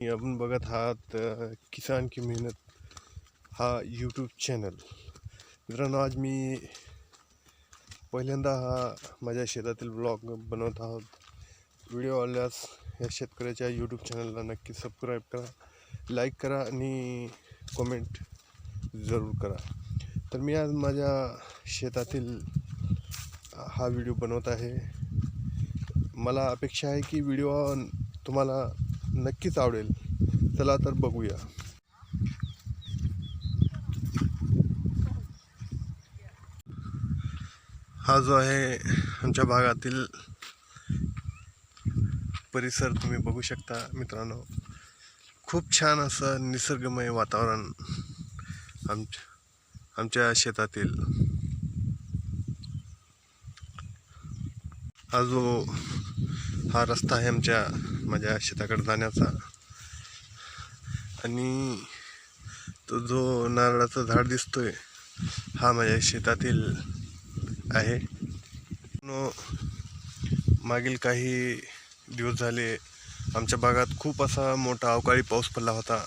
आपण बघत आहात किसान की मेहनत हा यूट्यूब चॅनल मित्रांनो आज मी पहिल्यांदा हा माझ्या शेतातील ब्लॉग बनवत आहोत. व्हिडिओ आल्यास या शेतकऱ्याच्या यूट्यूब चॅनलला नक्की सबस्क्राईब करा लाईक करा आणि कमेंट जरूर करा. तर मी आज माझ्या शेतातील हा व्हिडिओ बनवत आहे. मला अपेक्षा आहे की व्हिडिओ तुम्हाला नक्कीच आवडेल. चला तर बघूया. हा जो आहे आमच्या भागातील परिसर तुम्ही बघू शकता मित्रांनो. खूप छान असं निसर्गमय वातावरण आमच्या आमच्या शेतातील. हा जो हा रस्ता आहे आमच्या माझ्या शेताकडे जाण्याचा. आणि तो जो नारळाचं झाड दिसतोय हा माझ्या शेतातील आहे. मागील काही दिवस झाले आमच्या भागात खूप असा मोठा अवकाळी पाऊस पडला होता.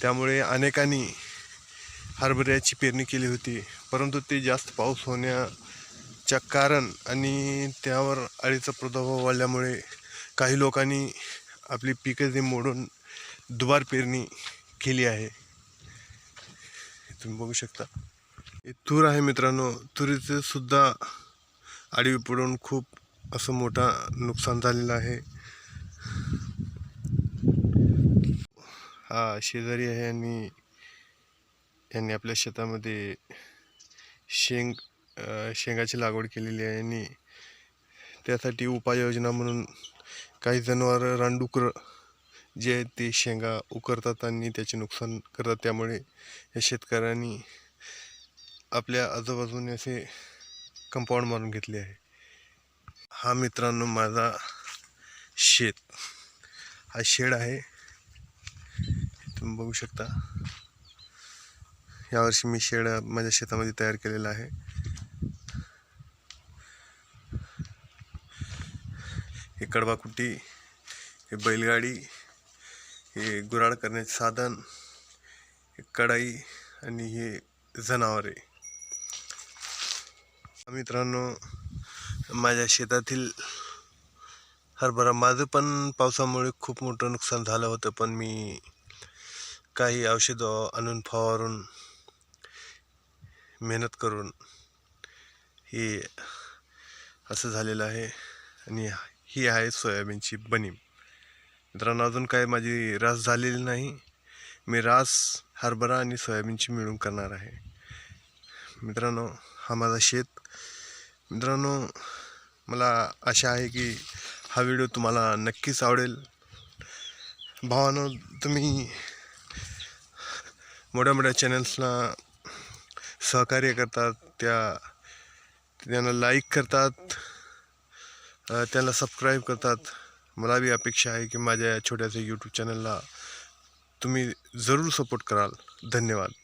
त्यामुळे अनेकांनी हरभऱ्याची पेरणी केली होती. परंतु ते जास्त पाऊस होण्याच्या कारण आणि त्यावर अळीचा प्रादुर्भाव वाढल्यामुळे काही लोकांनी आपली पिकं ते मोडून दुबार पेरणी केली आहे तुम्ही बघू शकता. हे तूर आहे मित्रांनो. तुरीचं सुद्धा आडवी पडून खूप असं मोठा नुकसान झालेलं आहे. हा शेजारी आहे आणि यांनी आपल्या शेतामध्ये शेंग शेंगाची लागवड केलेली आहे आणि त्यासाठी उपाययोजना म्हणून काही जनावरं रानडुकरं जे आहेत ते शेंगा उकरतात आणि त्याचे नुकसान करतात. त्यामुळे या शेतकऱ्यांनी आपल्या आजूबाजूने असे कंपाऊंड मारून घेतले आहे. हा मित्रांनो माझा शेत. हा शेड आहे. तुम्ही बघू शकता. यावर्षी मी शेड माझ्या शेतामध्ये तयार केलेला आहे. हे हे बैलगाडी हे गुराळ करण्याचे साधन कढाई आणि हे जनावरे. मित्रांनो माझ्या शेतातील हरभरा माझं पण पावसामुळे खूप मोठं नुकसान झालं होतं पण मी काही औषधं आणून फवारून मेहनत करून हे असं झालेलं आहे. आणि ही आहे सोयाबीनची बनीम. मित्रांनो अजून काय माझी रास झालेली नाही. मी रास हरभरा आणि सोयाबीनची मिळून करणार आहे. मित्रांनो हा माझा शेत. मित्रांनो मला आशा आहे की हा व्हिडिओ तुम्हाला नक्कीच आवडेल. भावानो तुम्ही मोठ्या मोठ्या चॅनल्सना सहकार्य करतात त्या त्यांना लाईक करतात. त्यांना सबस्क्राईब करतात. मला बी अपेक्षा आहे की माझ्या या छोट्याशा यूट्यूब चॅनलला तुम्ही जरूर सपोर्ट कराल. धन्यवाद.